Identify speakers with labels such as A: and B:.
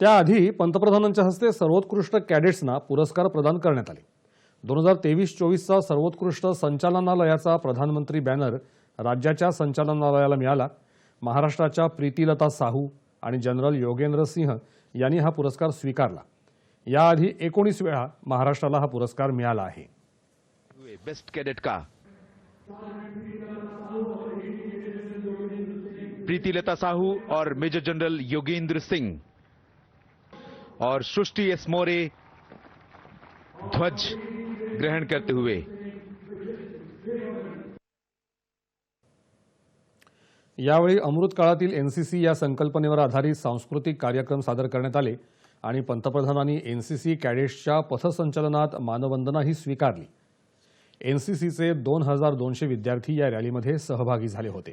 A: त्याआधी पंतप्रधानांच्या हस्ते सर्वोत्कृष्ट कॅडेट्सना पुरस्कार प्रदान करण्यात आले. दोन हजार तेवीस चोवीसचा सर्वोत्कृष्ट संचालनालयाचा प्रधानमंत्री बॅनर राज्याच्या संचालनालयाला मिळाला. महाराष्ट्राच्या प्रीतीलता साहू आणि जनरल योगेंद्र सिंह यांनी हा पुरस्कार स्वीकारला. याआधी एकोणीस वेळा महाराष्ट्राला हा पुरस्कार मिळाला आहे.
B: बेस्ट कॅडेट का? प्रीतिलता साहू और मेजर जनरल योगेंद्र सिंह. और सृष्टि एस मोरे ध्वज ग्रहण करते हुए।
A: यावेळी अमृत काळातील एनसीसी या संकल्पनेवर आधारित सांस्कृतिक कार्यक्रम सादर करण्यात आले आणि पंतप्रधानांनी एनसीसी कॅडेट्सच्या पथसंचलनात मानवंदनाही स्वीकारली. एनसीसीचे दोन हजार दोनशे विद्यार्थी या रॅलीमध्ये सहभागी झाले होते.